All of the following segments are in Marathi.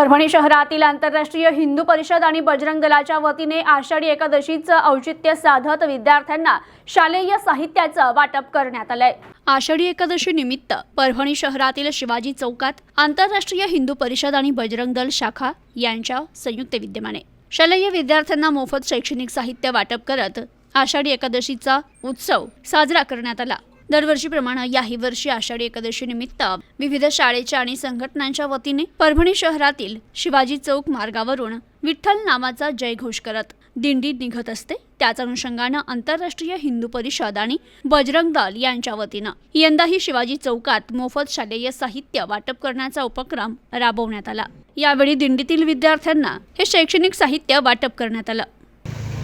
परभणी शहरातील आंतरराष्ट्रीय हिंदू परिषद आणि बजरंग दलाच्या वतीने आषाढी एकादशीचं औचित्य साधत विद्यार्थ्यांना शालेय साहित्याचं वाटप करण्यात आलंय. आषाढी एकादशी निमित्त परभणी शहरातील शिवाजी चौकात आंतरराष्ट्रीय हिंदू परिषद आणि बजरंग दल शाखा यांच्या संयुक्त विद्यमाने शालेय विद्यार्थ्यांना मोफत शैक्षणिक साहित्य वाटप करत आषाढी एकादशीचा उत्सव साजरा करण्यात आला. दरवर्षीप्रमाणे याही वर्षी आषाढी एकादशी निमित्त विविध शाळेच्या आणि संघटनांच्या वतीने परभणी शहरातील शिवाजी चौक मार्गावरून विठ्ठल नामाचा जयघोष करत दिंडी निघत असते. त्याच अनुषंगानं आंतरराष्ट्रीय हिंदू परिषद आणि बजरंग दल यांच्या वतीनं यंदाही शिवाजी चौकात मोफत शालेय साहित्य वाटप करण्याचा उपक्रम राबवण्यात आला. यावेळी दिंडीतील विद्यार्थ्यांना हे शैक्षणिक साहित्य वाटप करण्यात आलं.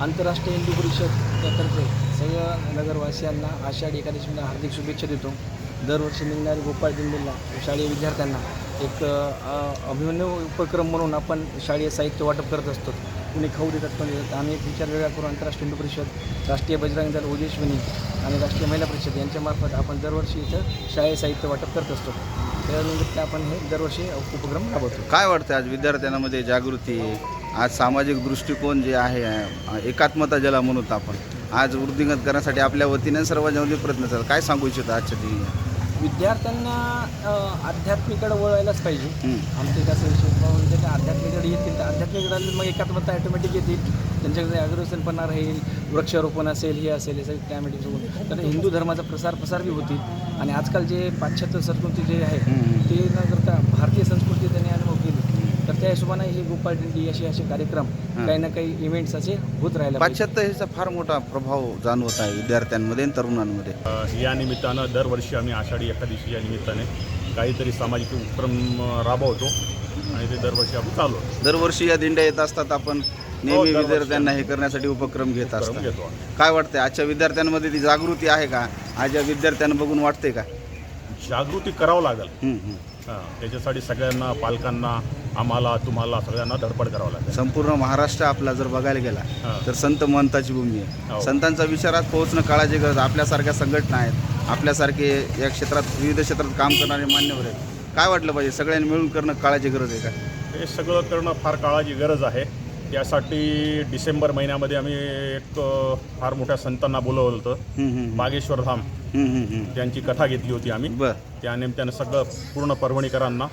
आंतरराष्ट्रीय हिंदू परिषद सगळं नगरवासियांना आषाढी एकादशीला हार्दिक शुभेच्छा देतो. दरवर्षी निघणारी गोपाळ दिंडीला शालेय विद्यार्थ्यांना एक अभिनव अभिमन्यू उपक्रम म्हणून आपण शालेय साहित्य वाटप करत असतो. कुणी खाऊ देतात पण देतात आम्ही एक विचार वेगळा करून आंतरराष्ट्रीय हिंदू परिषद राष्ट्रीय बजरंग दल ओजेश्वनी आणि राष्ट्रीय महिला परिषद यांच्यामार्फत आपण दरवर्षी इथं शालेय साहित्य वाटप करत असतो. त्यानिमित्त आपण हे दरवर्षी उपक्रम राबवतो. काय वाटतं आज विद्यार्थ्यांमध्ये म्हणजे जागृती आज सामाजिक दृष्टिकोन जे आहे एकात्मता ज्याला म्हणूत आपण? आज वृद्धिंगत करण्यासाठी आपल्या वतीने सर्वांच्या प्रयत्न चालू काय सांगू इच्छितो आजच्या दिनी? विद्यार्थ्यांना अ, अध्यात्मिकडे वळायलाच पाहिजे. आमचे कसं विषय म्हणजे ते आध्यात्मिकडे येतील. तर आध्यात्मिकडे मग एकात्मता ऑटोमॅटिक येतील त्यांच्याकडे अग्रसनपणा राहील वृक्षारोपण असेल हे असेल हे सगळे त्यामध्ये सोबत तर हिंदू धर्माचा प्रसार प्रसार बी होतील. आणि आजकाल जे पाश्चात्य संस्कृती जे आहे. ते न करता भारतीय संस्कृती त्यांनी अनुभव केली तर त्या हिशोबाने हे गोपाळ दिंडी असे असे कार्यक्रम हं. काही ना काही इव्हेंट्स असे होत राहायला पाहिजे. पाश्चात्य ह्याचा फार मोठा प्रभाव जाणवत आहे विद्यार्थ्यांमध्ये आणि तरुणांमध्ये या निमित्तानं दरवर्षी आम्ही आषाढी एकादशी या निमित्ताने काहीतरी सामाजिक उपक्रम राबवतो आणि ते दरवर्षी आपण चालू दरवर्षी या दिंड्या येत असतात आपण नेहमी दरवर्षी. विद्यार्थ्यांना हे करण्यासाठी उपक्रम घेत आम्ही. काय वाटतंय आजच्या विद्यार्थ्यांमध्ये ती जागृती आहे का आज या विद्यार्थ्यांना बघून वाटते का जागृती करावं लागेल हं, हं. हां त्याच्यासाठी सगळ्यांना पालकांना आम्हाला तुम्हाला सगळ्यांना धडपड करावं लागेल. संपूर्ण महाराष्ट्र आपला जर बघायला गेला. तर संत महंताची भूमी आहे. हो. संतांचा विचारात पोहोचणं काळाची गरज. आपल्यासारख्या संघटना आहेत. आपल्यासारखे या क्षेत्रात विविध क्षेत्रात काम करणारे मान्यवर आहेत. काय वाटलं पाहिजे? सगळ्यांनी मिळून करणं काळाची गरज आहे का? हे सगळं करणं फार काळाची गरज आहे. त्यासाठी डिसेंबर महिन्यामध्ये आम्ही एक फार मोठ्या संतांना बोलवलं होतं. बागेश्वर धाम. त्यांची कथा घेतली होती आम्ही. त्या निमित्तानं सगळं पूर्ण परभणीकरांना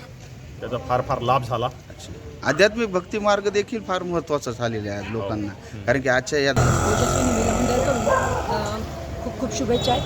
त्याचा फार फार लाभ झाला. आध्यात्मिक भक्ती मार्ग देखील फार महत्त्वाचा झालेला आहे आज लोकांना कारण की आजच्या या मंडळाकडून अ, खूप खूप शुभेच्छा आहेत.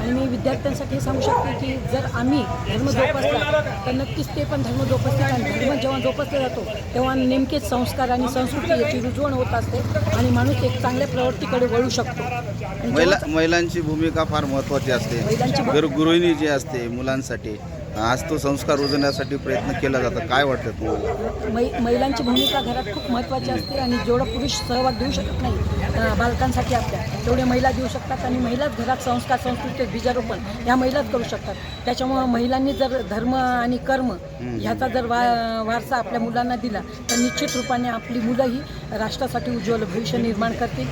आणि मी विद्यार्थ्यांसाठी हे सांगू शकते की जर आम्ही धर्म जोपासला तर नक्कीच ते पण धर्म जोपासतात आणि धर्म जेव्हा जोपासला जातो तेव्हा नेमकेच संस्कार आणि संस्कृती याची रुजवण होत असते आणि माणूस एक चांगल्या प्रवृत्तीकडे वळू शकतो. आणि महिला जेव्हा- महिलांची भूमिका फार महत्त्वाची असते. गृहिणी जी असते मुलांसाठी आज तो संस्कार रुजवण्यासाठी प्रयत्न केला जातो. काय वाटतं तुम्हाला? मै महिलांची भूमिका घरात खूप महत्त्वाची असते आणि जेवढं पुरुष सहभाग देऊ शकत नाही बालकांसाठी आपल्या तेवढे महिला देऊ शकतात आणि महिलाच घरात संस्कार संस्कृती बीजारोपण ह्या महिलाच करू शकतात. त्याच्यामुळं महिलांनी जर धर्म आणि कर्म ह्याचा जर वा वारसा आपल्या मुलांना दिला तर निश्चित रूपाने आपली मुलंही राष्ट्रासाठी उज्ज्वल भविष्य निर्माण करतील.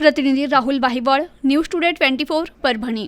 प्रतिनिधी Rahul Bahibal news today twenty four Parbhani.